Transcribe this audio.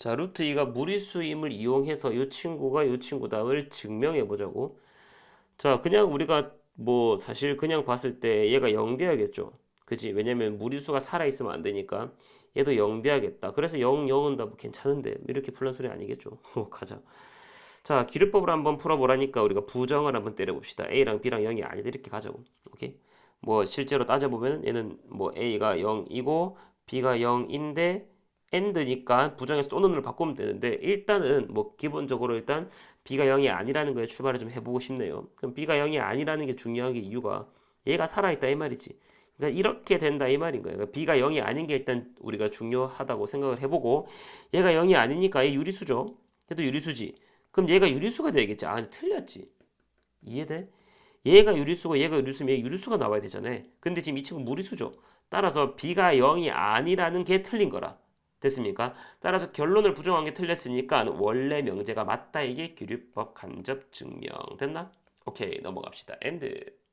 자, 루트 2가 무리수임을 이용해서 이 친구가 이 친구다를 증명해 보자고. 자, 그냥 우리가 뭐 사실 그냥 봤을 때 얘가 0 돼야겠죠. 그지? 왜냐면 무리수가 살아 있으면 안 되니까 얘도 0 돼야겠다. 그래서 0, 0은 다 뭐 괜찮은데 이렇게 풀는 소리 아니겠죠. 가자. 자, 기류법을 한번 풀어보라니까 우리가 부정을 한번 때려봅시다. A랑 B랑 0이 아니다 이렇게 가자고. 오케이? 뭐 실제로 따져보면 얘는 뭐 A가 0이고 B가 0인데 AND니까 부정에서 또 눈을 바꾸면 되는데 일단은 뭐 기본적으로 일단 B가 0이 아니라는 거에 출발을 좀 해보고 싶네요. 그럼 B가 0이 아니라는 게 중요한 게 이유가 얘가 살아있다 이 말이지. 그러니까 이렇게 된다 이 말인 거예요. 그러니까 B가 0이 아닌 게 일단 우리가 중요하다고 생각을 해보고 얘가 0이 아니니까 얘 유리수죠. 얘도 유리수지. 그럼 얘가 유리수가 되겠지. 아, 틀렸지. 이해돼? 얘가 유리수고 얘가 유리수면 얘 유리수가 나와야 되잖아요. 근데 지금 이 친구 무리수죠. 따라서 B가 0이 아니라는 게 틀린 거라. 됐습니까? 따라서 결론을 부정한 게 틀렸으니까 원래 명제가 맞다 이게 규律법 간접 증명 됐나? 오케이 넘어갑시다. 엔드